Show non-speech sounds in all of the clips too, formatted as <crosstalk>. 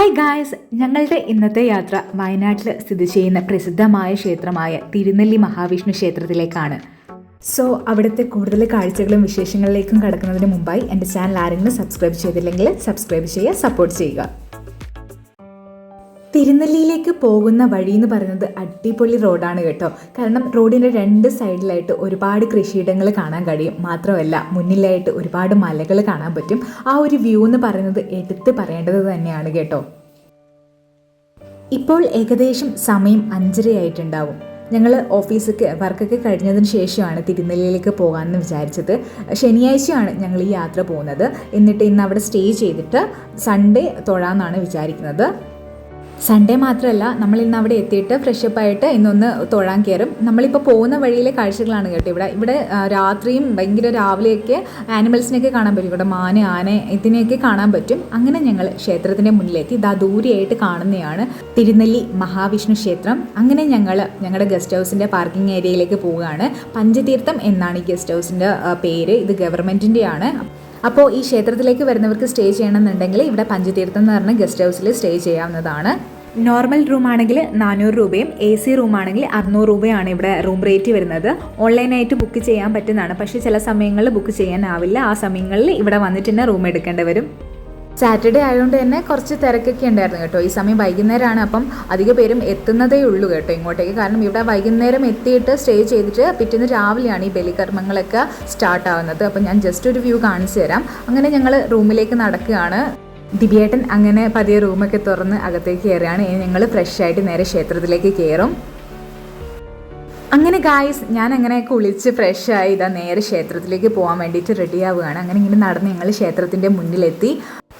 Hi guys ഞങ്ങളുടെ ഇന്നത്തെ യാത്ര വയനാട്ടിൽ സ്ഥിതി ചെയ്യുന്ന പ്രസിദ്ധമായ ക്ഷേത്രമായ തിരുനെല്ലി മഹാവിഷ്ണു ക്ഷേത്രത്തിലേക്കാണ്. സോ അവിടുത്തെ കൂടുതൽ കാഴ്ചകളും വിശേഷങ്ങളിലേക്കും കടക്കുന്നതിന് മുമ്പായി എന്റെ ചാനൽ ആരെങ്കിലും സബ്സ്ക്രൈബ് ചെയ്തില്ലെങ്കിൽ സബ്സ്ക്രൈബ് ചെയ്യുക സപ്പോർട്ട് ചെയ്യുക. തിരുനെല്ലിയിലേക്ക് പോകുന്ന വഴി എന്ന് പറയുന്നത് അടിപൊളി റോഡാണ് കേട്ടോ. കാരണം റോഡിന്റെ രണ്ട് സൈഡിലായിട്ട് ഒരുപാട് കൃഷിയിടങ്ങൾ കാണാൻ കഴിയും. മാത്രമല്ല മുന്നിലായിട്ട് ഒരുപാട് മലകൾ കാണാൻ പറ്റും. ആ ഒരു വ്യൂ എന്ന് പറയുന്നത് എടുത്ത് പറയേണ്ടത് തന്നെയാണ് കേട്ടോ. ഇപ്പോൾ ഏകദേശം സമയം അഞ്ചരയായിട്ടുണ്ടാവും. ഞങ്ങൾ ഓഫീസൊക്കെ വർക്കൊക്കെ കഴിഞ്ഞതിന് ശേഷമാണ് തിരുനെല്ലിയിലേക്ക് പോകാമെന്ന് വിചാരിച്ചത്. ശനിയാഴ്ചയാണ് ഞങ്ങൾ ഈ യാത്ര പോകുന്നത്. എന്നിട്ട് ഇന്ന് അവിടെ സ്റ്റേ ചെയ്തിട്ട് സൺഡേ തൊഴാമെന്നാണ് വിചാരിക്കുന്നത്. സൺഡേ മാത്രമല്ല നമ്മൾ ഇന്ന് അവിടെ എത്തിയിട്ട് ഫ്രഷപ്പ് ആയിട്ട് ഇന്നൊന്ന് തൊഴാൻ കയറും നമ്മളിപ്പോൾ പോകുന്ന വഴിയിലെ കാഴ്ചകളാണ് കേട്ടോ ഇവിടെ. ഇവിടെ രാത്രിയും ഭയങ്കര രാവിലെയൊക്കെ ആനിമൽസിനെയൊക്കെ കാണാൻ പറ്റും. ഇവിടെ മാന ആന ഇതിനെയൊക്കെ കാണാൻ പറ്റും. അങ്ങനെ ഞങ്ങൾ ക്ഷേത്രത്തിന്റെ മുന്നിലെത്തി. ഇതാ ദൂരെയായിട്ട് കാണുന്നതാണ് തിരുനെല്ലി മഹാവിഷ്ണു ക്ഷേത്രം. അങ്ങനെ ഞങ്ങൾ ഞങ്ങളുടെ ഗസ്റ്റ് ഹൗസിന്റെ പാർക്കിംഗ് ഏരിയയിലേക്ക് പോവുകയാണ്. പഞ്ചതീർത്ഥം എന്നാണ് ഈ ഗസ്റ്റ് ഹൗസിന്റെ പേര്. ഇത് ഗവൺമെന്റിന്റെയാണ് അപ്പോൾ ഈ ക്ഷേത്രത്തിലേക്ക് വരുന്നവർക്ക് സ്റ്റേ ചെയ്യണമെന്നുണ്ടെങ്കിൽ ഇവിടെ പഞ്ചതീർത്ഥം എന്ന് പറഞ്ഞ ഗസ്റ്റ് ഹൗസിൽ സ്റ്റേ ചെയ്യാവുന്നതാണ്. നോർമൽ റൂം ആണെങ്കിൽ നാനൂറ് രൂപയും എ സി റൂം ആണെങ്കിൽ അറുന്നൂറ് രൂപയാണ് ഇവിടെ റൂം റേറ്റ് വരുന്നത്. ഓൺലൈനായിട്ട് ബുക്ക് ചെയ്യാൻ പറ്റുന്നതാണ്. പക്ഷേ ചില സമയങ്ങളിൽ ബുക്ക് ചെയ്യാനാവില്ല. ആ സമയങ്ങളിൽ ഇവിടെ വന്നിട്ട് തന്നെ റൂം എടുക്കേണ്ടി വരും. സാറ്റർഡേ ആയതുകൊണ്ട് തന്നെ കുറച്ച് തിരക്കൊക്കെ ഉണ്ടായിരുന്നു കേട്ടോ. ഈ സമയം വൈകുന്നേരമാണ് അപ്പം അധിക പേരും എത്തുന്നതേ ഉള്ളൂ കേട്ടോ ഇങ്ങോട്ടേക്ക്. കാരണം ഇവിടെ വൈകുന്നേരം എത്തിയിട്ട് സ്റ്റേ ചെയ്തിട്ട് പിറ്റേന്ന് രാവിലെയാണ് ഈ ബലികർമ്മങ്ങളൊക്കെ സ്റ്റാർട്ട് ആവുന്നത്. അപ്പം ഞാൻ ജസ്റ്റ് ഒരു വ്യൂ കാണിച്ചു തരാം. അങ്ങനെ ഞങ്ങൾ റൂമിലേക്ക് നടക്കുകയാണ്. ദിബിയേട്ടൻ അങ്ങനെ പതിയെ റൂമൊക്കെ തുറന്ന് അകത്തേക്ക് കയറുകയാണ്. ഇനി ഞങ്ങൾ ഫ്രഷ് ആയിട്ട് നേരെ ക്ഷേത്രത്തിലേക്ക് കയറും. അങ്ങനെ ഗായ്സ് ഞാൻ അങ്ങനെ കുളിച്ച് ഫ്രഷ് ആയി ഇതാ നേരെ ക്ഷേത്രത്തിലേക്ക് പോകാൻ വേണ്ടിയിട്ട് റെഡിയാവുകയാണ് അങ്ങനെ ഇങ്ങനെ നടന്ന് ഞങ്ങൾ ക്ഷേത്രത്തിന്റെ മുന്നിലെത്തി.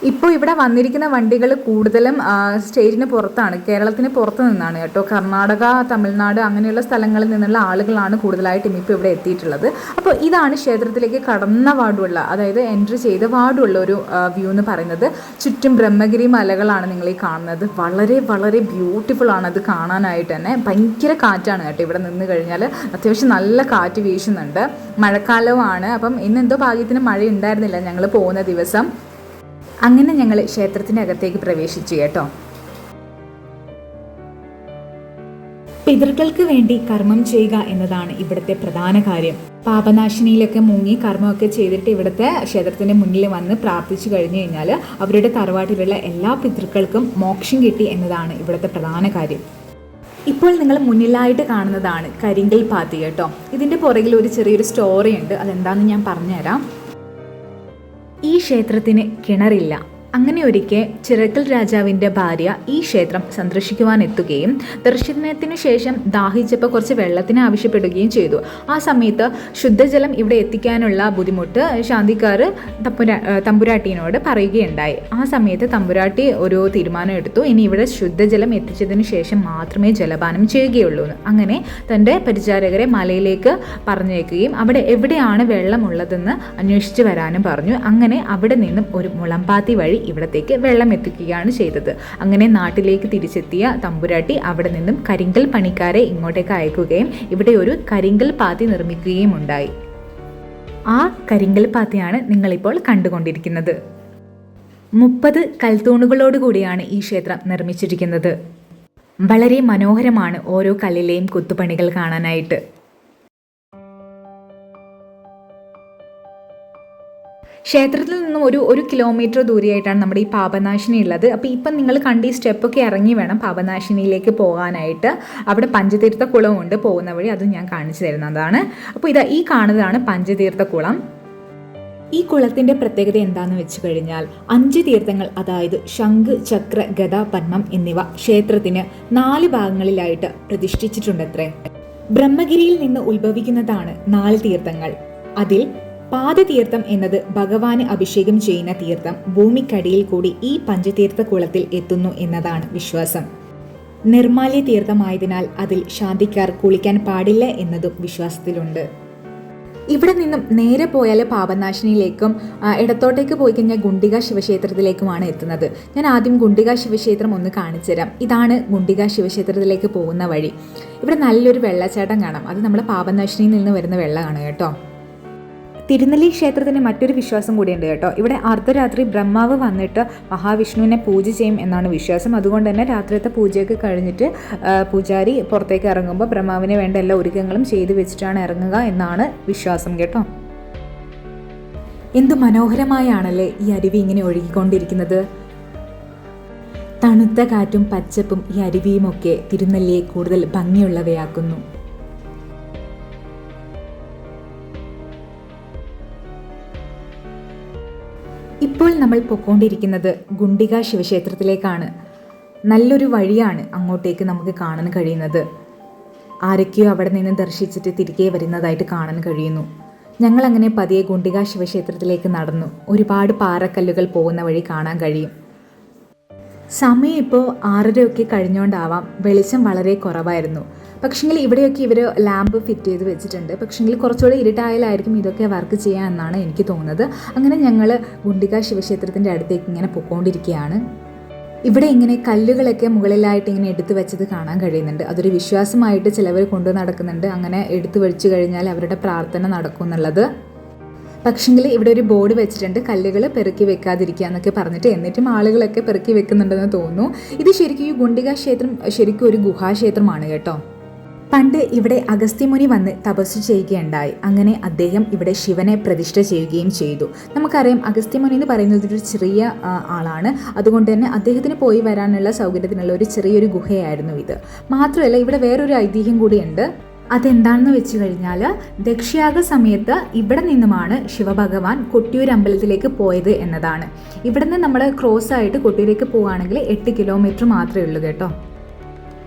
ഇപ്പോൾ ഇവിടെ വന്നിരിക്കുന്ന വണ്ടികൾ കൂടുതലും സ്റ്റേറ്റിന് പുറത്താണ്. കേരളത്തിന് പുറത്ത് നിന്നാണ് കേട്ടോ. കർണാടക തമിഴ്നാട് അങ്ങനെയുള്ള സ്ഥലങ്ങളിൽ നിന്നുള്ള ആളുകളാണ് കൂടുതലായിട്ടും ഇപ്പോൾ ഇവിടെ എത്തിയിട്ടുള്ളത്. അപ്പോൾ ഇതാണ് ക്ഷേത്രത്തിലേക്ക് കടന്ന പാടുള്ള അതായത് എൻട്രി ചെയ്ത പാടുള്ള ഒരു വ്യൂ എന്ന് പറയുന്നത്. ചുറ്റും ബ്രഹ്മഗിരി മലകളാണ് നിങ്ങൾ ഈ കാണുന്നത്. വളരെ വളരെ ബ്യൂട്ടിഫുൾ ആണ് അത് കാണാനായിട്ട് തന്നെ. ഭയങ്കര കാറ്റാണ് കേട്ടോ ഇവിടെ നിന്ന് കഴിഞ്ഞാൽ അത്യാവശ്യം നല്ല കാറ്റ് വീശുന്നുണ്ട്. മഴക്കാലവുമാണ്. അപ്പം ഇന്നെന്തോ ഭാഗ്യത്തിന് മഴ ഉണ്ടായിരുന്നില്ല ഞങ്ങൾ പോകുന്ന ദിവസം. അങ്ങനെ ഞങ്ങൾ ക്ഷേത്രത്തിന്റെ അകത്തേക്ക് പ്രവേശിച്ചു കേട്ടോ. പിതൃക്കൾക്ക് വേണ്ടി കർമ്മം ചെയ്യുക എന്നതാണ് ഇവിടുത്തെ പ്രധാന കാര്യം. പാപനാശിനിയിലൊക്കെ മുങ്ങി കർമ്മമൊക്കെ ചെയ്തിട്ട് ഇവിടുത്തെ ക്ഷേത്രത്തിന്റെ മുന്നിൽ വന്ന് പ്രാർത്ഥിച്ചു കഴിഞ്ഞു കഴിഞ്ഞാൽ അവരുടെ തറവാട്ടിലുള്ള എല്ലാ പിതൃക്കൾക്കും മോക്ഷം കിട്ടി എന്നതാണ് ഇവിടുത്തെ പ്രധാന കാര്യം. ഇപ്പോൾ നിങ്ങൾ മുന്നിലായിട്ട് കാണുന്നതാണ് കരിങ്കൽ പാത്തി കേട്ടോ. ഇതിന്റെ പുറകിൽ ഒരു ചെറിയൊരു സ്റ്റോറി ഉണ്ട്. അതെന്താണെന്ന് ഞാൻ പറഞ്ഞുതരാം. ക്ഷേത്രത്തിന് കിണറില്ല. അങ്ങനെ ഒരിക്കെ ചിറക്കൽ രാജാവിന്റെ ഭാര്യ ഈ ക്ഷേത്രം സന്ദർശിക്കുവാൻ എത്തുകയും ദർശനത്തിനു ശേഷം ദാഹിച്ചപ്പോൾ കുറച്ച് വെള്ളത്തിന് ആവശ്യപ്പെടുകയും ചെയ്തു. ആ സമയത്ത് ശുദ്ധജലം ഇവിടെ എത്തിക്കാനുള്ള ബുദ്ധിമുട്ട് ശാന്തിക്കാർ തമ്പുരാ തമ്പുരാട്ടിയോട് പറയുകയുണ്ടായി. ആ സമയത്ത് തമ്പുരാട്ടി ഒരു തീരുമാനം എടുത്തു. ഇനി ഇവിടെ ശുദ്ധജലം എത്തിച്ചതിന് ശേഷം മാത്രമേ ജലപാനം ചെയ്യുകയുള്ളൂ അങ്ങനെ തന്റെ പരിചാരകരെ മലയിലേക്ക് പറഞ്ഞേക്കുകയും അവിടെ എവിടെയാണ് വെള്ളമുള്ളതെന്ന് അന്വേഷിച്ചു വരാനും പറഞ്ഞു. അങ്ങനെ അവിടെ നിന്നും ഒരു മുളമ്പാത്തി വഴി ഇവിടത്തേക്ക് വെള്ളം എത്തിക്കുകയാണ് ചെയ്തത്. അങ്ങനെ നാട്ടിലേക്ക് തിരിച്ചെത്തിയ തമ്പുരാട്ടി അവിടെ നിന്നും കരിങ്കൽ പണിക്കാരെ ഇങ്ങോട്ടേക്ക് അയക്കുകയും ഇവിടെ ഒരു കരിങ്കൽ പാത്തി നിർമ്മിക്കുകയും ഉണ്ടായി. ആ കരിങ്കൽ പാത്തിയാണ് നിങ്ങളിപ്പോൾ കണ്ടുകൊണ്ടിരിക്കുന്നത്. മുപ്പത് കൽത്തൂണുകളോടുകൂടിയാണ് ഈ ക്ഷേത്രം നിർമ്മിച്ചിരിക്കുന്നത്. വളരെ മനോഹരമാണ് ഓരോ കല്ലിലെയും കൊത്തുപണികൾ കാണാനായിട്ട്. ക്ഷേത്രത്തിൽ നിന്നും ഒരു ഒരു കിലോമീറ്റർ ദൂരെയായിട്ടാണ് നമ്മുടെ ഈ പാപനാശിനി ഉള്ളത്. അപ്പോൾ ഇപ്പം നിങ്ങൾ കണ്ട് ഈ സ്റ്റെപ്പൊക്കെ ഇറങ്ങി വേണം പാപനാശിനിയിലേക്ക് പോകാനായിട്ട്. അവിടെ പഞ്ചതീർത്ഥ ഉണ്ട്. പോകുന്ന വഴി അത് ഞാൻ കാണിച്ചു തരുന്നതാണ്. അപ്പോൾ ഇതാ ഈ കാണുന്നതാണ് പഞ്ചതീർത്ഥ കുളം ഈ കുളത്തിന്റെ പ്രത്യേകത എന്താണെന്ന് വെച്ച് കഴിഞ്ഞാൽ അഞ്ച് തീർത്ഥങ്ങൾ അതായത് ശംഖ് ചക്ര ഗദ പന്മം എന്നിവ ക്ഷേത്രത്തിന് നാല് ഭാഗങ്ങളിലായിട്ട് പ്രതിഷ്ഠിച്ചിട്ടുണ്ടത്രേ ബ്രഹ്മഗിരിയിൽ നിന്ന് ഉത്ഭവിക്കുന്നതാണ് നാല് തീർത്ഥങ്ങൾ. അതിൽ പാദതീർത്ഥം എന്നത് ഭഗവാന് അഭിഷേകം ചെയ്യുന്ന തീർത്ഥം ഭൂമിക്കടിയിൽ കൂടി ഈ പഞ്ചതീർത്ഥ കുളത്തിൽ എത്തുന്നു എന്നതാണ് വിശ്വാസം. നിർമാല്യ തീർത്ഥമായതിനാൽ അതിൽ ശാന്തിക്കാർ കുളിക്കാൻ പാടില്ല എന്നതും വിശ്വാസത്തിലുണ്ട്. ഇവിടെ നിന്നും നേരെ പോയാൽ പാപനാശിനിയിലേക്കും ഇടത്തോട്ടേക്ക് പോയി കഴിഞ്ഞാൽ ഗുണ്ടിക ശിവക്ഷേത്രത്തിലേക്കുമാണ് എത്തുന്നത്. ഞാൻ ആദ്യം ഗുണ്ടിക ശിവക്ഷേത്രം ഒന്ന് കാണിച്ചുതരാം ഇതാണ് ഗുണ്ടിക ശിവക്ഷേത്രത്തിലേക്ക് പോകുന്ന വഴി. ഇവിടെ നല്ലൊരു വെള്ളച്ചാട്ടം കാണാം. അത് നമ്മുടെ പാപനാശിനിയിൽ നിന്ന് വരുന്ന വെള്ളമാണ് കേട്ടോ. തിരുനെല്ലി ക്ഷേത്രത്തിന് മറ്റൊരു വിശ്വാസം കൂടിയുണ്ട് കേട്ടോ. ഇവിടെ അർദ്ധരാത്രി ബ്രഹ്മാവ് വന്നിട്ട് മഹാവിഷ്ണുവിനെ പൂജ ചെയ്യും എന്നാണ് വിശ്വാസം. അതുകൊണ്ട് തന്നെ രാത്രിയത്തെ പൂജയൊക്കെ കഴിഞ്ഞിട്ട് പൂജാരി പുറത്തേക്ക് ഇറങ്ങുമ്പോൾ ബ്രഹ്മാവിന് വേണ്ട എല്ലാ ഒരുക്കങ്ങളും ചെയ്തു വെച്ചിട്ടാണ് ഇറങ്ങുക എന്നാണ് വിശ്വാസം കേട്ടോ. എന്ത് മനോഹരമായാണല്ലേ ഈ അരുവി ഇങ്ങനെ ഒഴുകിക്കൊണ്ടിരിക്കുന്നത്? തണുത്ത കാറ്റും പച്ചപ്പും ഈ അരുവിയുമൊക്കെ തിരുനെല്ലിയെ കൂടുതൽ ഭംഗിയുള്ളവയാക്കുന്നു. ഇപ്പോൾ നമ്മൾ പൊക്കോണ്ടിരിക്കുന്നത് ഗുണ്ടിക ശിവക്ഷേത്രത്തിലേക്കാണ്. നല്ലൊരു വഴിയാണ് അങ്ങോട്ടേക്ക് നമുക്ക് കാണാൻ കഴിയുന്നത്. ആരൊക്കെയോ അവിടെ നിന്ന് ദർശിച്ചിട്ട് തിരികെ വരുന്നതായിട്ട് കാണാൻ കഴിയുന്നു. ഞങ്ങൾ അങ്ങനെ പതിയെ ഗുണ്ടിക ശിവക്ഷേത്രത്തിലേക്ക് നടന്നു. ഒരുപാട് പാറക്കല്ലുകൾ പോകുന്ന വഴി കാണാൻ കഴിയും. സമയം ഇപ്പോൾ ആറരയൊക്കെ കഴിഞ്ഞുകൊണ്ടാവാം വെളിച്ചം വളരെ കുറവായിരുന്നു. പക്ഷെങ്കിൽ ഇവിടെയൊക്കെ ഇവർ ലാമ്പ് ഫിറ്റ് ചെയ്ത് വെച്ചിട്ടുണ്ട്. പക്ഷേങ്കിൽ കുറച്ചുകൂടെ ഇരുട്ടായാലായിരിക്കും ഇതൊക്കെ വർക്ക് ചെയ്യുക എന്നാണ് എനിക്ക് തോന്നുന്നത്. അങ്ങനെ ഞങ്ങൾ ഗുണ്ടിക ശിവക്ഷേത്രത്തിന്റെ അടുത്തേക്ക് ഇങ്ങനെ പൊക്കോണ്ടിരിക്കുകയാണ് ഇവിടെ ഇങ്ങനെ കല്ലുകളൊക്കെ മുകളിലായിട്ട് ഇങ്ങനെ എടുത്തു വെച്ചത് കാണാൻ കഴിയുന്നുണ്ട്. അതൊരു വിശ്വാസമായിട്ട് ചിലവർ കൊണ്ടു നടക്കുന്നുണ്ട്. അങ്ങനെ എടുത്തു വെച്ചു കഴിഞ്ഞാൽ അവരുടെ പ്രാർത്ഥന നടക്കും എന്നുള്ളത്. പക്ഷെങ്കിൽ ഇവിടെ ഒരു ബോർഡ് വെച്ചിട്ടുണ്ട്. കല്ലുകൾ പെറുക്കി വെക്കാതിരിക്കുക എന്നൊക്കെ പറഞ്ഞിട്ട് എന്നിട്ടും ആളുകളൊക്കെ പെറുക്കി വെക്കുന്നുണ്ടെന്ന് തോന്നുന്നു. ഇത് ശരിക്കും ഈ ഗുണ്ടിക ക്ഷേത്രം ശരിക്കും ഒരു ഗുഹാക്ഷേത്രമാണ് കേട്ടോ. പണ്ട് ഇവിടെ അഗസ്ത്യമുനി വന്ന് തപസ്സു ചെയ്യുകയുണ്ടായി. അങ്ങനെ അദ്ദേഹം ഇവിടെ ശിവനെ പ്രതിഷ്ഠ ചെയ്യുകയും ചെയ്തു. നമുക്കറിയാം അഗസ്ത്യമുനി എന്ന് പറയുന്നത് ഒരു ചെറിയ ആളാണ്. അതുകൊണ്ട് തന്നെ അദ്ദേഹത്തിന് പോയി വരാനുള്ള സൗകര്യത്തിനുള്ള ഒരു ചെറിയൊരു ഗുഹയായിരുന്നു ഇത്. മാത്രമല്ല ഇവിടെ വേറൊരു ഐതിഹ്യം കൂടിയുണ്ട്. അതെന്താണെന്ന് വെച്ച് കഴിഞ്ഞാൽ ദക്ഷയാഗ സമയത്ത് ഇവിടെ നിന്നുമാണ് ശിവഭഗവാൻ കൊട്ടിയൂർ അമ്പലത്തിലേക്ക് പോയത് എന്നതാണ്. ഇവിടെ നിന്ന് നമ്മൾ ക്രോസ് ആയിട്ട് കൊട്ടിയൂരേക്ക് പോവുകയാണെങ്കിൽ എട്ട് കിലോമീറ്റർ മാത്രമേ ഉള്ളൂ കേട്ടോ.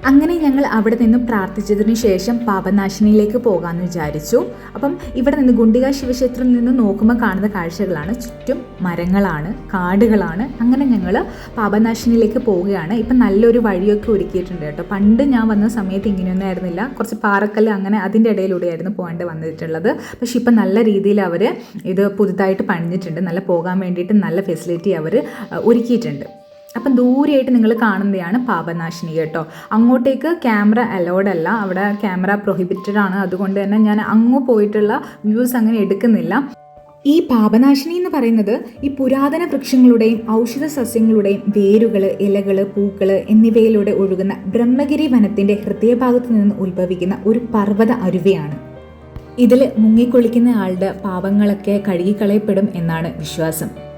അങ്ങനെ ഞങ്ങൾ അവിടെ നിന്നും പ്രാർത്ഥിച്ചതിന് ശേഷം പാപനാശിനിയിലേക്ക് പോകാമെന്ന് വിചാരിച്ചു. അപ്പം ഇവിടെ നിന്ന് ഗുണ്ടിക ശിവക്ഷേത്രം നിന്ന് നോക്കുമ്പോൾ കാണുന്ന കാഴ്ചകളാണ്. ചുറ്റും മരങ്ങളാണ് കാടുകളാണ്. അങ്ങനെ ഞങ്ങൾ പാപനാശിനിയിലേക്ക് പോവുകയാണ്. ഇപ്പം നല്ലൊരു വഴിയൊക്കെ ഒരുക്കിയിട്ടുണ്ട് കേട്ടോ. പണ്ട് ഞാൻ വന്ന സമയത്ത് ഇങ്ങനെയൊന്നും ആയിരുന്നില്ല. കുറച്ച് പാറക്കല്ല് അങ്ങനെ അതിന്റെ ഇടയിലൂടെയായിരുന്നു പോകേണ്ടി വന്നിട്ടുള്ളത്. പക്ഷേ ഇപ്പം നല്ല രീതിയിൽ അവർ ഇത് പുതുതായിട്ട് പണിഞ്ഞിട്ടുണ്ട്. നല്ല പോകാൻ വേണ്ടിയിട്ട് നല്ല ഫെസിലിറ്റി അവർ ഒരുക്കിയിട്ടുണ്ട്. അപ്പം ദൂരെയായിട്ട് നിങ്ങൾ കാണുന്നതാണ് പാപനാശിനി കേട്ടോ. അങ്ങോട്ടേക്ക് ക്യാമറ അലൗഡ് അല്ല. അവിടെ ക്യാമറ പ്രൊഹിബിറ്റഡ് ആണ്. അതുകൊണ്ട് തന്നെ ഞാൻ അങ്ങ് പോയിട്ടുള്ള വ്യൂസ് അങ്ങനെ എടുക്കുന്നില്ല. ഈ പാപനാശിനി എന്ന് പറയുന്നത് ഈ പുരാതന വൃക്ഷങ്ങളുടെയും ഔഷധ സസ്യങ്ങളുടെയും വേരുകൾ ഇലകൾ പൂക്കൾ എന്നിവയിലൂടെ ഒഴുകുന്ന ബ്രഹ്മഗിരി വനത്തിന്റെ ഹൃദയഭാഗത്ത് നിന്ന് ഉത്ഭവിക്കുന്ന ഒരു പർവത അരുവിയാണ്. ഇതിൽ മുങ്ങിക്കൊളിക്കുന്ന ആളുടെ പാപങ്ങളൊക്കെ കഴുകിക്കളയപ്പെടും എന്നാണ് വിശ്വാസം.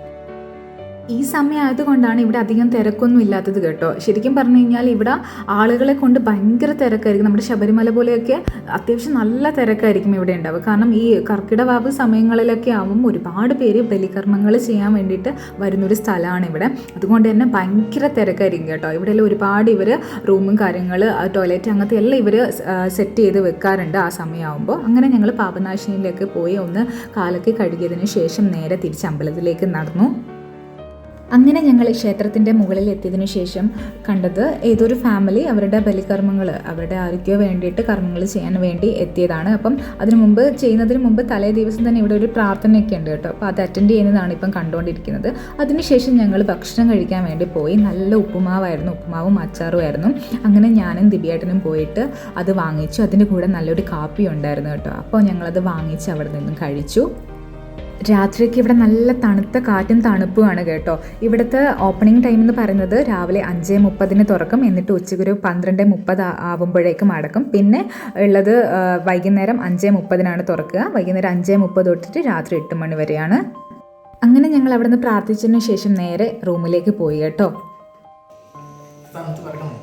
ഈ സമയമായതുകൊണ്ടാണ് ഇവിടെ അധികം തിരക്കൊന്നും ഇല്ലാത്തത് കേട്ടോ. ശരിക്കും പറഞ്ഞു കഴിഞ്ഞാൽ ഇവിടെ ആളുകളെ കൊണ്ട് ഭയങ്കര തിരക്കായിരിക്കും. നമ്മുടെ ശബരിമല പോലെയൊക്കെ അത്യാവശ്യം നല്ല തിരക്കായിരിക്കും ഇവിടെ ഉണ്ടാവുക. കാരണം ഈ കർക്കിടവാവ് സമയങ്ങളിലൊക്കെ ആവുമ്പോൾ ഒരുപാട് പേര് ബലികർമ്മങ്ങൾ ചെയ്യാൻ വേണ്ടിയിട്ട് വരുന്നൊരു സ്ഥലമാണ് ഇവിടെ. അതുകൊണ്ട് തന്നെ ഭയങ്കര തിരക്കായിരിക്കും കേട്ടോ. ഇവിടെ ഒരുപാട് ഇവർ റൂമും കാര്യങ്ങൾ ടോയ്ലറ്റ് അങ്ങനത്തെ എല്ലാം ഇവർ സെറ്റ് ചെയ്ത് വെക്കാറുണ്ട് ആ സമയമാകുമ്പോൾ അങ്ങനെ ഞങ്ങൾ പാപനാശിനിയിലേക്ക് പോയി ഒന്ന് കാലൊക്കെ കഴുകിയതിന് ശേഷം നേരെ തിരിച്ച് അമ്പലത്തിലേക്ക് നടന്നു. അങ്ങനെ ഞങ്ങൾ ക്ഷേത്രത്തിന്റെ മുകളിൽ എത്തിയതിനു ശേഷം കണ്ടത് ഏതൊരു ഫാമിലി അവരുടെ ബലികർമ്മങ്ങൾ അവരുടെ ആരോഗ്യം വേണ്ടിയിട്ട് കർമ്മങ്ങൾ ചെയ്യാൻ വേണ്ടി എത്തിയതാണ്. അപ്പം അതിനു മുമ്പ് ചെയ്യുന്നതിന് മുമ്പ് തലേ ദിവസം തന്നെ ഇവിടെ ഒരു പ്രാർത്ഥനയൊക്കെ ഉണ്ട് കേട്ടോ. അപ്പോൾ അത് അറ്റൻഡ് ചെയ്യുന്നതാണ് ഇപ്പം കണ്ടുകൊണ്ടിരിക്കുന്നത്. അതിനുശേഷം ഞങ്ങൾ ഭക്ഷണം കഴിക്കാൻ വേണ്ടി പോയി. നല്ല ഉപ്പുമാവായിരുന്നു. ഉപ്പുമാവും അച്ചാറുമായിരുന്നു അങ്ങനെ ഞാനും ദിവ്യേട്ടനും പോയിട്ട് അത് വാങ്ങിച്ചു. അതിന്റെ കൂടെ നല്ലൊരു കാപ്പി ഉണ്ടായിരുന്നു കേട്ടോ. അപ്പോൾ ഞങ്ങളത് വാങ്ങിച്ച് അവിടെ നിന്നും കഴിച്ചു. രാത്രിയൊക്കെ ഇവിടെ നല്ല തണുത്ത കാറ്റും തണുപ്പുമാണ് കേട്ടോ. ഇവിടുത്തെ ഓപ്പണിംഗ് ടൈം എന്ന് പറയുന്നത് രാവിലെ അഞ്ച് മുപ്പതിന് തുറക്കും. എന്നിട്ട് ഉച്ചയ്ക്ക് ഒരു പന്ത്രണ്ട് മുപ്പത് ആവുമ്പോഴേക്കും അടക്കും. പിന്നെ ഉള്ളത് വൈകുന്നേരം അഞ്ച് മുപ്പതിനാണ് തുറക്കുക. വൈകുന്നേരം അഞ്ച് മുപ്പത് തൊട്ടിട്ട് രാത്രി എട്ട് മണി വരെയാണ്. അങ്ങനെ ഞങ്ങൾ അവിടെ നിന്ന് പ്രാർത്ഥിച്ചതിന് ശേഷം നേരെ റൂമിലേക്ക് പോയി കേട്ടോ. തണുത്ത് പറക്കണം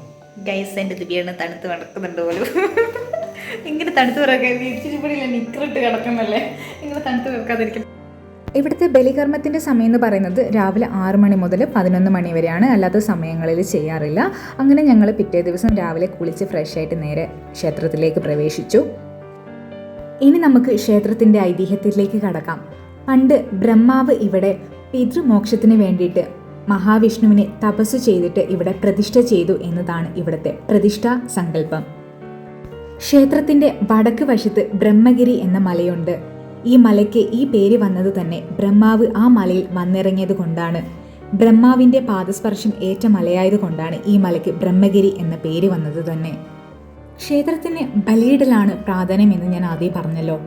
ഗൈസ് എന്റെ ദിവ്യാണ് തണുത്ത് കിടക്കുന്നുണ്ട് പോലും. ഇങ്ങനെ തണുത്ത് പറയാൻ ഇച്ചിരി കൂടി നിക്കറിട്ട് കിടക്കുന്നല്ലേ? ഇങ്ങനെ തണുത്ത് കിടക്കാതിരിക്കും ഇവിടുത്തെ ബലികർമ്മത്തിന്റെ സമയം എന്ന് പറയുന്നത് രാവിലെ ആറ് മണി മുതൽ പതിനൊന്ന് മണി വരെയാണ്. അല്ലാത്ത സമയങ്ങളിൽ ചെയ്യാറില്ല. അങ്ങനെ ഞങ്ങൾ പിറ്റേ ദിവസം രാവിലെ കുളിച്ച് ഫ്രഷ് ആയിട്ട് നേരെ ക്ഷേത്രത്തിലേക്ക് പ്രവേശിച്ചു. ഇനി നമുക്ക് ക്ഷേത്രത്തിന്റെ ഐതിഹ്യത്തിലേക്ക് കടക്കാം. പണ്ട് ബ്രഹ്മാവ് ഇവിടെ പിതൃമോക്ഷത്തിന് വേണ്ടിയിട്ട് മഹാവിഷ്ണുവിനെ തപസ് ചെയ്തിട്ട് ഇവിടെ പ്രതിഷ്ഠ ചെയ്തു എന്നതാണ് ഇവിടുത്തെ പ്രതിഷ്ഠാ സങ്കല്പം. ക്ഷേത്രത്തിന്റെ വടക്ക് വശത്ത് ബ്രഹ്മഗിരി എന്ന മലയുണ്ട്. ഈ മലയ്ക്ക് ഈ പേര് വന്നത് തന്നെ ബ്രഹ്മാവ് ആ മലയിൽ വന്നിറങ്ങിയത് കൊണ്ടാണ്. ബ്രഹ്മാവിന്റെ പാദസ്പർശം ഏറ്റ മലയായതുകൊണ്ടാണ് ഈ മലയ്ക്ക് ബ്രഹ്മഗിരി എന്ന പേര് വന്നത് തന്നെ. ക്ഷേത്രത്തിന് ബലിയിടലാണ് പ്രാധാന്യം എന്ന് ഞാൻ ആദ്യം പറഞ്ഞല്ലോ.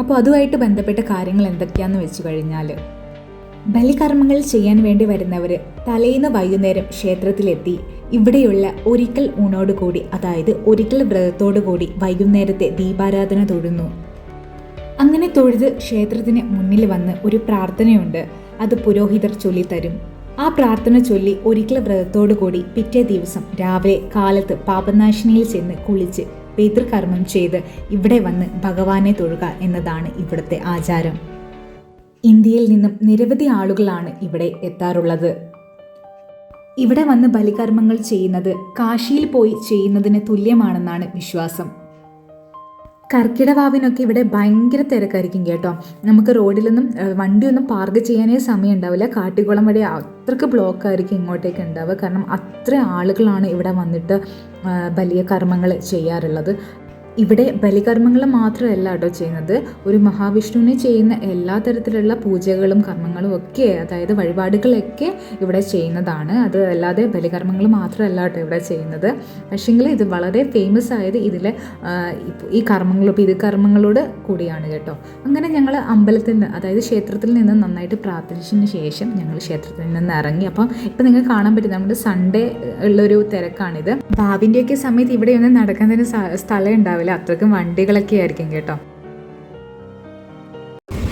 അപ്പോൾ അതുമായിട്ട് ബന്ധപ്പെട്ട കാര്യങ്ങൾ എന്തൊക്കെയാന്ന് വെച്ചു കഴിഞ്ഞാൽ ബലികർമ്മങ്ങൾ ചെയ്യാൻ വേണ്ടി വരുന്നവർ തലേന്ന് വൈകുന്നേരം ക്ഷേത്രത്തിലെത്തി ഇവിടെയുള്ള ഒരിക്കൽ ഊണോടുകൂടി അതായത് ഒരിക്കൽ വ്രതത്തോടു കൂടി വൈകുന്നേരത്തെ ദീപാരാധന തൊഴുന്നു. അങ്ങനെ തൊഴുത് ക്ഷേത്രത്തിന് മുന്നിൽ വന്ന് ഒരു പ്രാർത്ഥനയുണ്ട്. അത് പുരോഹിതർ ചൊല്ലി തരും. ആ പ്രാർത്ഥന ചൊല്ലി ഒരിക്കൽ വ്രതത്തോടു കൂടി പിറ്റേ ദിവസം രാവിലെ കാലത്ത് പാപനാശിനിയിൽ ചെന്ന് കുളിച്ച് പിതൃകർമ്മം ചെയ്ത് ഇവിടെ വന്ന് ഭഗവാനെ തൊഴുക എന്നതാണ് ഇവിടുത്തെ ആചാരം. ഇന്ത്യയിൽ നിന്നും നിരവധി ആളുകളാണ് ഇവിടെ എത്താറുള്ളത്. ഇവിടെ വന്ന് ബലികർമ്മങ്ങൾ ചെയ്യുന്നത് കാശിയിൽ പോയി ചെയ്യുന്നതിന് തുല്യമാണെന്നാണ് വിശ്വാസം. കർക്കിടവാവിനൊക്കെ ഇവിടെ ഭയങ്കര തിരക്കായിരിക്കും കേട്ടോ. നമുക്ക് റോഡിലൊന്നും വണ്ടിയൊന്നും പാർക്ക് ചെയ്യാനേ സമയം ഉണ്ടാവില്ല കാട്ടിക്കുളം വഴി അത്രയ്ക്ക് ബ്ലോക്ക് ആയിരിക്കും ഇങ്ങോട്ടേക്ക് ഉണ്ടാവുക. കാരണം അത്ര ആളുകളാണ് ഇവിടെ വന്നിട്ട് വലിയ കർമ്മങ്ങൾ ചെയ്യാറുള്ളത്. ഇവിടെ ബലികർമ്മങ്ങൾ മാത്രമല്ല കേട്ടോ ചെയ്യുന്നത്. ഒരു മഹാവിഷ്ണുവിനെ ചെയ്യുന്ന എല്ലാ തരത്തിലുള്ള പൂജകളും കർമ്മങ്ങളും ഒക്കെ അതായത് വഴിപാടുകളൊക്കെ ഇവിടെ ചെയ്യുന്നതാണ്. അത് അല്ലാതെ ബലികർമ്മങ്ങൾ മാത്രമല്ല കേട്ടോ ഇവിടെ ചെയ്യുന്നത്. പക്ഷേങ്കിൽ ഇത് വളരെ ഫേമസ് ആയത് ഇതിലെ ഈ കർമ്മങ്ങളും പിതൃകർമ്മങ്ങളോട് കൂടിയാണ് കേട്ടോ. അങ്ങനെ ഞങ്ങൾ അമ്പലത്തിൽ നിന്ന് അതായത് ക്ഷേത്രത്തിൽ നിന്ന് നന്നായിട്ട് പ്രാർത്ഥിച്ചതിന് ശേഷം ഞങ്ങൾ ക്ഷേത്രത്തിൽ നിന്ന് ഇറങ്ങി. അപ്പം ഇപ്പം നിങ്ങൾക്ക് കാണാൻ പറ്റും നമ്മുടെ സൺഡേ ഉള്ളൊരു തിരക്കാണിത്. ഭാവിന്റെയൊക്കെ സമയത്ത് ഇവിടെയൊന്നും നടക്കാൻ തന്നെ സ്ഥലം ഉണ്ടാവില്ല. അത്രയ്ക്കും വണ്ടികളൊക്കെ ആയിരിക്കും കേട്ടോ.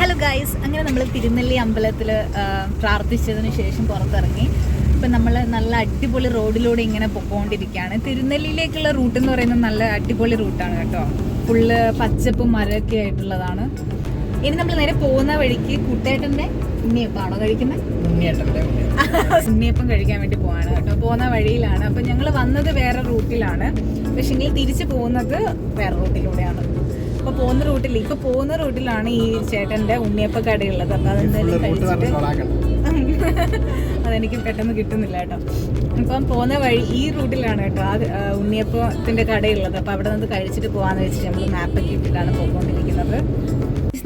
ഹലോ ഗൈസ് അങ്ങനെ നമ്മൾ തിരുനെല്ലി അമ്പലത്തിൽ പ്രാർത്ഥിച്ചതിന് ശേഷം പുറത്തിറങ്ങി. ഇപ്പം നമ്മൾ നല്ല അടിപൊളി റോഡിലൂടെ ഇങ്ങനെ പൊക്കോണ്ടിരിക്കുകയാണ് തിരുനെല്ലിയിലേക്കുള്ള റൂട്ട് എന്ന് പറയുന്നത് നല്ല അടിപൊളി റൂട്ടാണ് കേട്ടോ. ഫുള്ള് പച്ചപ്പും മരമൊക്കെ ആയിട്ടുള്ളതാണ്. ഇനി നമ്മൾ നേരെ പോകുന്ന വഴിക്ക് കുട്ടേട്ടന്റെ ഉണ്ണിയപ്പാണോ കഴിക്കുന്നത് ഉണ്ണിയേട്ടന്റെ ഉണ്ണിയപ്പം കഴിക്കാൻ വേണ്ടി പോവാണ് കേട്ടോ. പോകുന്ന വഴിയിലാണ്. അപ്പം ഞങ്ങൾ വന്നത് വേറെ റൂട്ടിലാണ്. പക്ഷെ ഇനി തിരിച്ചു പോകുന്നത് വേറെ റൂട്ടിലൂടെയാണ്. അപ്പോൾ പോകുന്ന റൂട്ടിൽ ഇപ്പോൾ പോകുന്ന റൂട്ടിലാണ് ഈ ചേട്ടന്റെ ഉണ്ണിയപ്പ കടയുള്ളത്. അപ്പോൾ അതെന്തായാലും കഴിച്ചിട്ട് <laughs> അതെനിക്ക് പെട്ടെന്ന് കിട്ടുന്നില്ല കേട്ടോ. ഇപ്പം പോകുന്ന വഴി ഈ റൂട്ടിലാണ് കേട്ടോ ആ ആ, ഉണ്ണിയപ്പത്തിന്റെ കടയുള്ളത്. അപ്പോൾ അവിടെ നിന്ന് കഴിച്ചിട്ട് പോകാമെന്ന് വെച്ചിട്ട് നമ്മൾ മാപ്പൊക്കെ ഇട്ടിട്ടാണ് പോയിക്കൊണ്ടിരിക്കുന്നത്.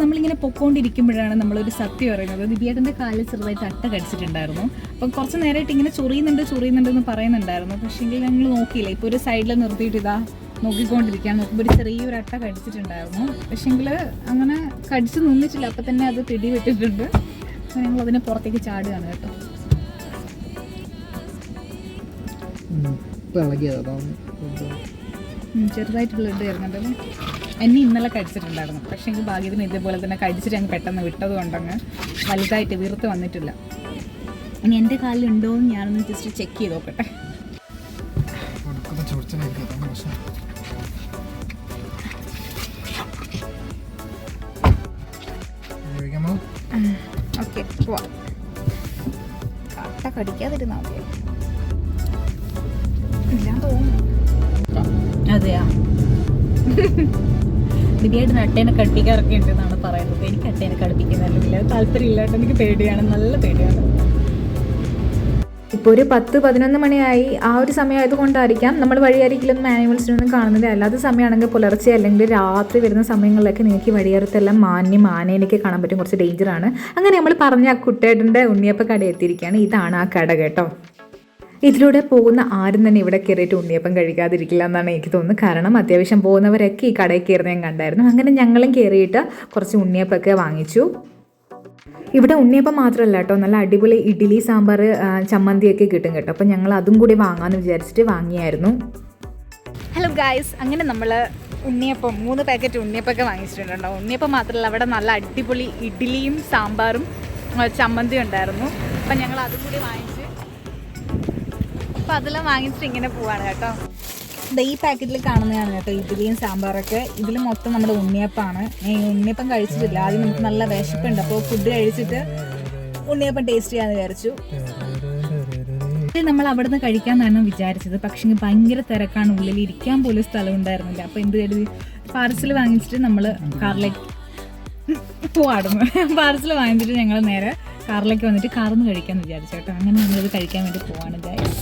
നമ്മളിങ്ങനെ പൊക്കോണ്ടിരിക്കുമ്പോഴാണ് നമ്മളൊരു സത്യം അറിയുന്നത്. ദിവ്യേട്ടന്റെ കാലിൽ ചെറുതായിട്ട് അട്ട കടിച്ചിട്ടുണ്ടായിരുന്നു. അപ്പം കുറച്ച് നേരമായിട്ട് ഇങ്ങനെ ചൊറിയുന്നുണ്ട് ചൊറിയുന്നുണ്ട് എന്ന് പറയുന്നുണ്ടായിരുന്നു. പക്ഷേ എങ്കിൽ ഞങ്ങൾ നോക്കിയില്ല. ഇപ്പോൾ ഒരു സൈഡിൽ നിർത്തിയിട്ട് ഇതാ നോക്കിക്കൊണ്ടിരിക്കുകയാണ്. നോക്കുമ്പോൾ ഒരു ചെറിയൊരു അട്ട കടിച്ചിട്ടുണ്ടായിരുന്നു. പക്ഷേങ്കിൽ അങ്ങനെ കടിച്ച് നിന്നിട്ടില്ല. അപ്പം തന്നെ അത് പിടിവിട്ടിട്ടുണ്ട് അപ്പോൾ ഞങ്ങൾ അതിനെ പുറത്തേക്ക് ചാടുകയാണ് കേട്ടോ. ചെറുതായിട്ട് ബ്ലഡ് വരുന്നുണ്ടല്ലോ? എന്നെ ഇന്നലെ കഴിച്ചിട്ടുണ്ടായിരുന്നു. പക്ഷേ എനിക്ക് ഭാഗ്യത്തിന് ഇതേപോലെ തന്നെ കഴിച്ചിട്ട് അങ്ങ് പെട്ടെന്ന് വിട്ടത് കൊണ്ടങ്ങ് വലുതായിട്ട് വീർത്ത് വന്നിട്ടില്ല. ഇനി എന്റെ കാലിൽ ഉണ്ടോ എന്ന് ഞാനൊന്ന് ജസ്റ്റ് ചെക്ക് ചെയ്ത് നോക്കട്ടെ. ഓക്കെ പോവാം. കട്ട കടിക്കാതിരുന്നാ മതി. ഇല്ലാൻ തോന്നുന്നു. അതെയാ? <laughs> ദിവ്യായിട്ട് അട്ടേനെ കടുപ്പിക്കാറൊക്കെ ഉണ്ട് എന്നാണ് പറയുന്നത്. എനിക്ക് അട്ടേനെ കടുപ്പിക്കുന്നില്ല താല്പര്യമില്ലാണ്ട് എനിക്ക് പേടിയാണ്. നല്ല പേടിയാണ്. ഇപ്പോൾ ഒരു പത്ത് പതിനൊന്ന് മണിയായി. ആ ഒരു സമയമായത് കൊണ്ടായിരിക്കാം നമ്മൾ വഴിയരികിലൊന്നും ആനിമൽസിനൊന്നും കാണുന്നില്ല അല്ലാത്ത സമയമാണെങ്കിൽ പുലർച്ചെ അല്ലെങ്കിൽ രാത്രി വരുന്ന സമയങ്ങളിലൊക്കെ നിങ്ങൾക്ക് വഴിയേറത്തെല്ലാം മാന്യം ആനേനൊക്കെ കാണാൻ പറ്റും. കുറച്ച് ഡേഞ്ചറാണ് അങ്ങനെ നമ്മൾ പറഞ്ഞ ആ കുട്ടേട്ടന്റെ ഉണ്ണിയപ്പ കട എത്തിയിരിക്കുകയാണ്. ഇതാണ് ആ കട കേട്ടോ. ഇതിലൂടെ പോകുന്ന ആരും തന്നെ ഇവിടെ കയറിയിട്ട് ഉണ്ണിയപ്പം കഴിക്കാതിരിക്കില്ല എന്നാണ് എനിക്ക് തോന്നുന്നത്. കാരണം അത്യാവശ്യം പോകുന്നവരൊക്കെ ഈ കടയിൽ കയറുന്ന ഞാൻ കണ്ടായിരുന്നു. അങ്ങനെ ഞങ്ങളും കയറിയിട്ട് കുറച്ച് ഉണ്ണിയപ്പമൊക്കെ വാങ്ങിച്ചു. ഇവിടെ ഉണ്ണിയപ്പം മാത്രമല്ല കേട്ടോ. നല്ല അടിപൊളി ഇഡ്ഡലി സാമ്പാർ ചമ്മന്തിയൊക്കെ കിട്ടും കേട്ടോ. അപ്പം ഞങ്ങൾ അതും കൂടി വാങ്ങാമെന്ന് വിചാരിച്ചിട്ട് വാങ്ങിയായിരുന്നു. ഹലോ ഗായ്സ് അങ്ങനെ നമ്മൾ ഉണ്ണിയപ്പം മൂന്ന് പാക്കറ്റ് ഉണ്ണിയപ്പമൊക്കെ വാങ്ങിച്ചിട്ടുണ്ടോ ഉണ്ണിയപ്പം മാത്രമല്ല അവിടെ നല്ല അടിപൊളി ഇഡ്ഡലിയും സാമ്പാറും ചമ്മന്തിയും ഉണ്ടായിരുന്നു. അപ്പം ഞങ്ങൾ അതും കൂടി വാങ്ങിച്ച്. അപ്പം അതെല്ലാം വാങ്ങിച്ചിട്ട് ഇങ്ങനെ പോവാണ് കേട്ടോ. ഈ പാക്കറ്റിൽ കാണുന്നതാണ് കേട്ടോ ഇഡ്ഡലിയും സാമ്പാറൊക്കെ. ഇതിൽ മൊത്തം നമ്മുടെ ഉണ്ണിയപ്പമാണ്. ഉണ്ണിയപ്പം കഴിച്ചിട്ടില്ല. ആദ്യം നമുക്ക് നല്ല വിശപ്പുണ്ട്. അപ്പോൾ ഫുഡ് കഴിച്ചിട്ട് ഉണ്ണിയപ്പം ടേസ്റ്റ് ചെയ്യാന്ന് വിചാരിച്ചു. നമ്മൾ അവിടുന്ന് കഴിക്കാന്നാണ് വിചാരിച്ചത്. പക്ഷെ ഭയങ്കര തിരക്കാണ്. ഉള്ളിൽ ഇരിക്കാൻ പോലും സ്ഥലം ഉണ്ടായിരുന്നില്ല. അപ്പോൾ എന്ത് കരുതി? പാർസൽ വാങ്ങിച്ചിട്ട് നമ്മൾ കാറിലേക്ക് പോവാടുന്നു. പാർസൽ വാങ്ങിച്ചിട്ട് ഞങ്ങൾ നേരെ കാറിലേക്ക് വന്നിട്ട് കാറിൽ നിന്ന് കഴിക്കാമെന്ന് വിചാരിച്ചു കേട്ടോ. അങ്ങനെ നമ്മളത് കഴിക്കാൻ വേണ്ടി പോവാണ് ഗൈസ്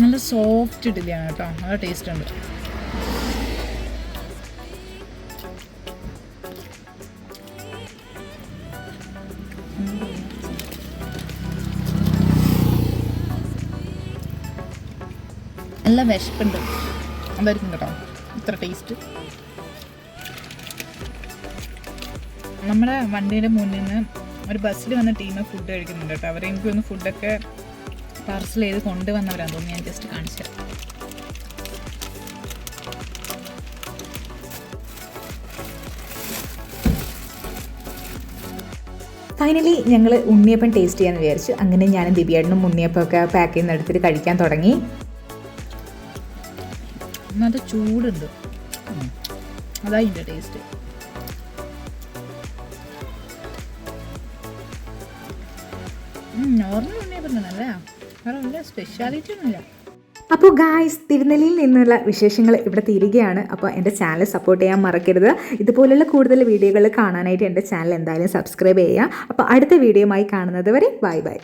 നല്ല സോഫ്റ്റ് ഇഡ്ഡലിയാണ് കേട്ടോ. നല്ല ടേസ്റ്റ് ഉണ്ട്. നല്ല വിശപ്പുണ്ട്. അതായിരിക്കും കേട്ടോ. ഇത്ര ടേസ്റ്റ് നമ്മുടെ വണ്ടിയുടെ മുന്നിൽ നിന്ന് ഒരു ബസ്സിൽ വന്ന ടീം ഫുഡ് കഴിക്കുന്നുണ്ട് കേട്ടോ. അവരെ എനിക്ക് ഒന്ന് ഫുഡൊക്കെ പാർസൽ ചെയ്ത് കൊണ്ടുവന്നവരാണ് തോന്നുന്നു. ഞാൻ ജസ്റ്റ് കാണിച്ചു ഫൈനലി ഞങ്ങൾ ഉണ്ണിയപ്പം ടേസ്റ്റ് ചെയ്യാൻ വിചാരിച്ചു. അങ്ങനെ ഞാനും ദിവ്യേട്ടനും ഉണ്ണിയപ്പമൊക്കെ പാക്ക് ചെയ്യുന്ന എടുത്തിട്ട് കഴിക്കാൻ തുടങ്ങി. നല്ല ചൂടുണ്ട്. അതാ ഇതിന്റെ ടേസ്റ്റ് നോർമൽ ഉണ്ണിയപ്പം തന്നെ അല്ലേ വേറെ സ്പെഷ്യാലിറ്റി ഒന്നുമില്ല. അപ്പോൾ ഗായ്സ് തിരുനെല്ലിയിൽ നിന്നുള്ള വിശേഷങ്ങൾ ഇവിടെ തീരുകയാണ്. അപ്പോൾ എന്റെ ചാനൽ സപ്പോർട്ട് ചെയ്യാൻ മറക്കരുത്. ഇതുപോലുള്ള കൂടുതൽ വീഡിയോകൾ കാണാനായിട്ട് എന്റെ ചാനൽ എന്തായാലും സബ്സ്ക്രൈബ് ചെയ്യുക. അപ്പോൾ അടുത്ത വീഡിയോയുമായി കാണുന്നത് വരെ ബൈ ബൈ